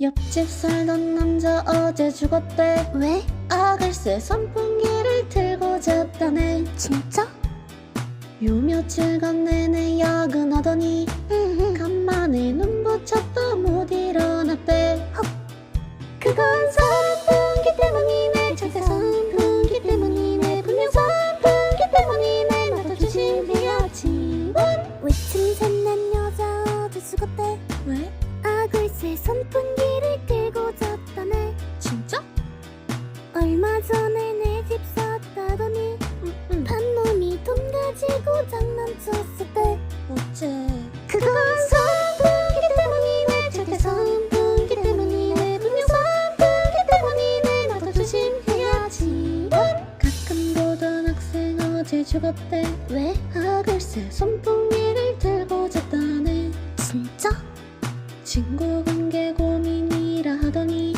옆집 살던 남자 어제 죽었대. 왜? 아 글쎄 선풍기를 들고 잤다네. 진짜? 요 며칠간 내내 야근하더니 응, 간만에 눈 붙였다 못 일어났대. 그건 선풍기 때문이네. 절대 선풍기 때문이네. 분명 선풍기 때문이네. 나도 조심해야지. 외침 샘난 여자 어제 죽었대. 왜? 선풍기를 들고 잤다네. 진짜? 얼마 전에 내 집 샀다더니. 반놈이 돈 가지고 장난쳤을 때 어째? 그건 선풍기 때문이네. 절대 선풍기 때문이네. 분명 선풍기 때문이네. 나도 조심해야지. 가끔 보던 학생 어제 죽었대. 왜? 아 글쎄. 선풍기 친구 관계 고민이라 하더니